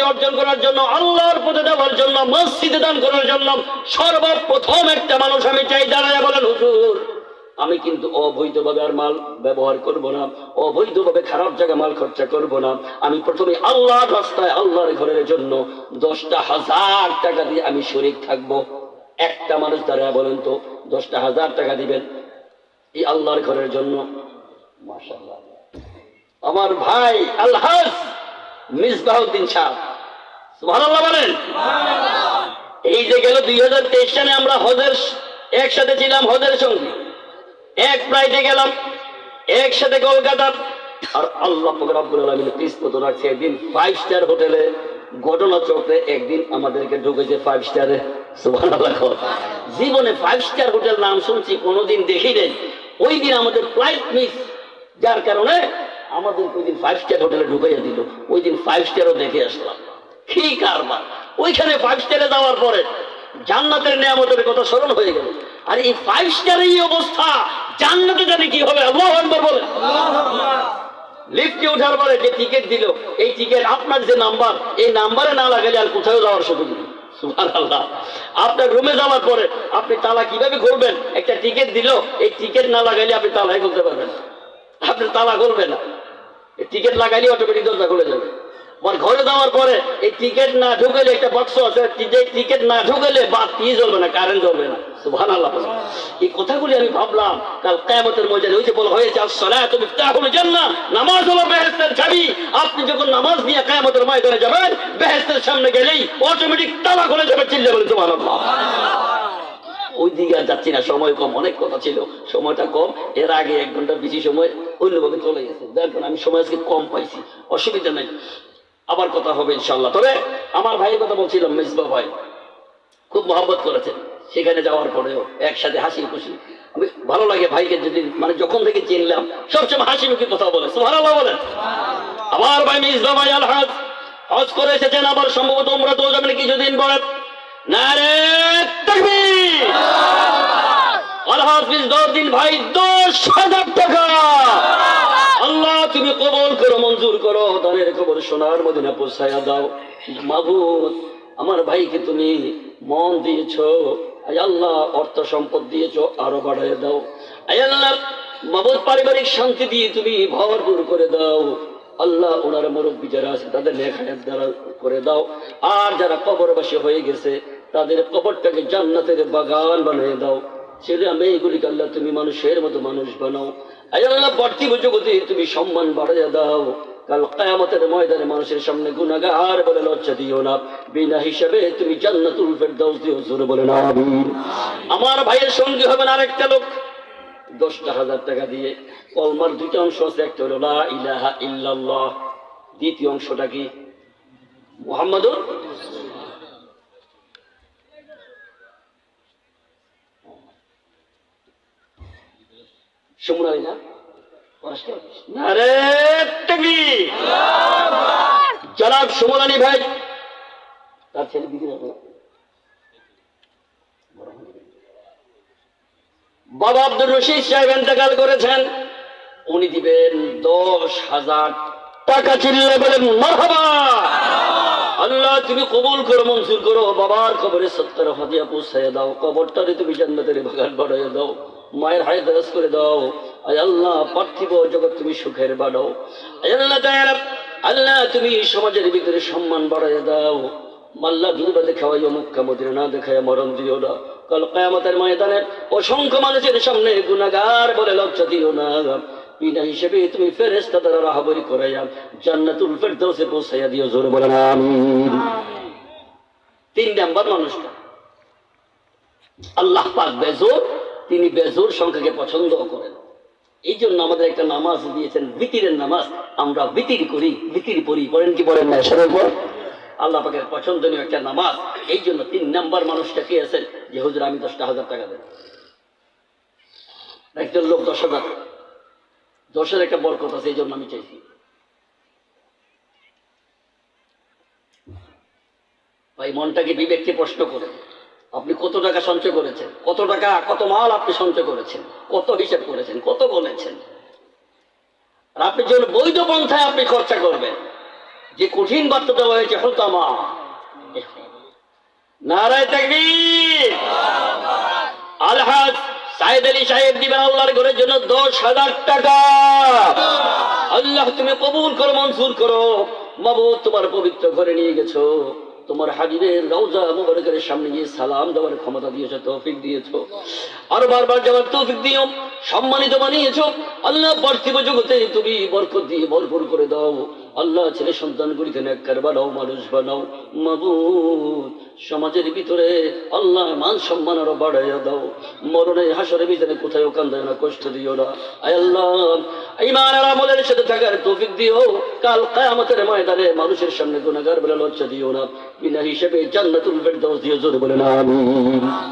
অর্জন করার জন্য, আল্লাহর পথে দেওয়ার জন্য, মসজিদে দান করার জন্য সর্বপ্রথম একটা মানুষ আমি চাই, দাঁড়ায় বলেন, হুজুর, আমি কিন্তু অবৈধভাবে আর মাল ব্যবহার করব না, অবৈধভাবে খারাপ জায়গায় মাল খরচা করব না। আমি প্রথমে আল্লাহর রাস্তায়, আল্লাহর ঘরের জন্য দশটা হাজার টাকা দিয়ে আমি শরিক থাকব। একটা মানুষ দাঁড়ায় বলেন তো, দশটা হাজার টাকা দিবেন এই আল্লাহর ঘরের জন্য? মাশাআল্লাহ। আমার ভাই আলহাজ মিসবাহুদ্দিন বলেন। এই যে গেল দুই হাজার তেইশ সালে আমরা হজের একসাথে ছিলাম হজের সঙ্গে। এক ফ্লাইটে গেলাম, একসাথে কলকাতা। আর আল্লাহ রব্বুল আলামিন রাখছে একদিন ফাইভ স্টার হোটেলে। ঘটনা চক্রে একদিন আমাদেরকে ঢুকেছে ফাইভ স্টারে জীবনে ফাইভ স্টার হোটেল নাম শুনছি, কোনোদিন দেখি নেই। ওই দিন আমাদের ফ্লাইট মিস যার কারণে আমাদের ওই দিন ফাইভ স্টার হোটেলে ঢুকাইয়া দিল। ওই দিন ফাইভ স্টারও দেখে আসলাম। কি কারবার? ওইখানে ফাইভ স্টারে যাওয়ার পরে জান্নাতের নিয়ামতের কথা স্মরণ হয়ে গেল। আর এই ফাইভ স্টারের এই অবস্থা, জান্নাতে জানি কি হবে, আল্লাহ বলে লিফটে ওঠার পরে যে টিকিট দিল, এই টিকিট আপনার যে নাম্বার এই নাম্বারে না লাগালে আর কোথাও যাওয়ার সুযোগ নেই। আপনার রুমে যাওয়ার পরে আপনি তালা কীভাবে খুলবেন? একটা টিকিট দিল, এই টিকিট না লাগাইলে আপনি তালাই খুলতে পারবেন আপনি তালা খুলবেন না। টিকিট লাগাইলে অটোমেটিক দরজা খুলে যাবে। আমার ঘরে যাওয়ার পরে এই টিকিট না ঢুকেলে একটা বাক্স আছে টিকিট না ঢুকেলে কি জ্বলবে না কারেন্ট জ্বলবে না। এই কথাগুলি আমি ভাবলাম, কাল কিয়ামতের ময়দানে ওই যে বলা হয়েছে, আসসালাতু মিফতাহুল জান্নাহ, নামাজ হলো বেহেশতের চাবি। আপনি যখন নামাজ নিয়ে কিয়ামতের ময়দানে যাবেন বেহেশতের সামনে গেলেই অটোমেটিক তালা খুলে যাবে চিল্লে বলে সুবহানাল্লাহ। ওই দিকে আর যাচ্ছি না, সময় কম, অনেক কথা ছিল, সময়টা কম। এর আগে এক ঘণ্টা বেশি সময় অন্যভাবে চলে গেছে। দেখুন আমি সময় আজকে কম পাইছি, অসুবিধা নাই। আবার কথা হবে ইনশাল্লাহ তবে আমার ভাইয়ের কথা বলছিলাম মিসবা ভাই। খুব মহব্বত করেছেন। সেখানে যাওয়ার পরেও একসাথে হাসি খুশি। আমি ভালো লাগে ভাইকে যদি মানে যখন থেকে চিনলাম সবসময় হাসি মুখে কথা বলে। সুবহানাল্লাহ বলেন। আমার ভাই মিসবা ভাই, আলহাজ। হজ করে এসেছেন আবার সম্ভবত আমরা তো কিছুদিন পরে। দশ হাজার টাকা। আল্লাহ, তুমি মঞ্জুর করো। মন দিয়েছ। আল্লাহ, অর্থ সম্পদ আরও বাড়ায় দাও। আল্লাহ মাবুদ পারিবারিক শান্তি দিয়ে তুমি ভরপুর করে দাও। আল্লাহ, ওনার মুরব্বী যারা আছে, তাদের লেখায় দ্বারা করে দাও। আর যারা কবরবাসী হয়ে গেছে তাদের কবরটাকে জান্নাতের বাগান বানিয়ে দাও। ছেলে মেয়েগুলিকে আল্লাহ তুমি মানুষের মতো মানুষ বানাও। আল্লাহ পার্থিব জগতে তুমি সম্মান বাড়াইয়া দাও। কাল কায়ামতের ময়দানে মানুষের সামনে গুনাগার বলে লজ্জা দিও না। বিনা হিসাবে তুমি জান্নাতুল ফেরদাউস দিও, জোরে বলে না আমার ভাইয়ের সঙ্গী হবেন আরেকটা লোক। দশটা হাজার টাকা দিয়ে। কলমার দুইটা অংশ আছে, একটা হলো লা ইলাহা ইল্লাল্লাহ, দ্বিতীয় অংশটা কি? মুহাম্মাদুর? জনাব ভাই, তার ছেলে বাবা আব্দুর রশিদ সাহেব করেছেন। উনি দিবেন দশ হাজার টাকা চিল্লে বলেন আল্লাহ, তুমি কবুল করো, মঞ্জুর করো। বাবার কবরে সত্তর হাতিয়া পৌঁছাইয়া দাও কবরটারে তুমি জান্নাতের বাগান বাড়াইয়া দাও। মায়ের হায় দরস করে দাও। আয় আল্লাহ, পার্থিব জগৎ তুমি সুখের বাড়াও আল্লাহ আল্লাহ তুমি সমাজের ভিতরে সম্মান বাড়াইয়া দাও। মাল্লা দুর্বা দেখাওয়াইও মক্কা মদিনা না দেখায় মরণ দিও না। কাল কায়ামতের ময়দানে অসংখ্য মানুষের সামনে গুনাগার বলে লজ্জা দিও না। বিনা হিসেবে তুমি ফেরেস্তা দ্বারা রাহাবরি করাইয়া জান্নাতুল ফেরদাউসে পৌঁছাইয়া দিও জোরে বলে না তিন নাম্বার মানুষটা। আল্লাহ পাক বেজোর তিনি বেজোর সংখ্যাকে পছন্দ করেন। এই জন্য আমাদের একটা নামাজ দিয়েছেন, বিতিরের নামাজ। আমরা বিতির করি, বিতির পড়ি। পড়েন কি পড়েন না? সেটার পর? আল্লাহ পাকের পছন্দনীয় একটা নামাজ। এই জন্য তিন নাম্বার মানুষটা কে আছেন যে, হুজুর, আমি দশটা হাজার টাকা দেন একজন লোক দশ হাজার। দশের একটা বরকত আছে, এই জন্য আমি চাইছি। ভাই, মনটাকে বিবেককে প্রশ্ন করে আপনি কত টাকা সঞ্চয় করেছেন? কত টাকা, কত মাল আপনি সঞ্চয় করেছেন? কত হিসাব করেছেন? কত বলেছেন? আর আপনি যখন বৈধ পন্থায় আপনি খরচা করবেন, যে কঠিন বার্তা দেওয়া হয়েছে হতামা নারায় তাকবীর। আলহাজ সাইদ আলী সাহেব দিবেন আল্লাহর ঘরের জন্য দশ হাজার টাকা। আল্লাহ তুমি কবুল করো, মঞ্জুর করো। মাবুদ, তোমার পবিত্র ঘরে নিয়ে গেছো। তোমার হাজিরের রওজা মুবারকের সামনে গিয়ে সালাম দেওয়ার ক্ষমতা দিয়েছ, তৌফিক দিয়েছ। আরও বারবার যাওয়ার তৌফিক দিও, সম্মানিত বানিয়েছো। আল্লাহ পার্থিব জগতে তুমি বরকত দিয়ে ভরপুর করে দাও। আল্লাহ ছেলে সন্তান সন্তানগুলিকে নেককার বানাও মানুষ বানাও। মাবুদ, সমাজের ভিতরে আল্লাহ মান সম্মান আরও বাড়াইয়া দাও। মরণে হাসরের ভিতরে কোথাও কান্দায় না, কষ্ট দিও না। আয় আল্লাহ ইমান আর আমলের সাথে থাকার তৌফিক দিও। কাল কায়ামতের ময়দানে মানুষের সামনে গুনাহগার বলে লজ্জা দিও না। বিনা হিসেবে জান্নাতুল ফেরদাউস দিও জোরে বলে না আমিন।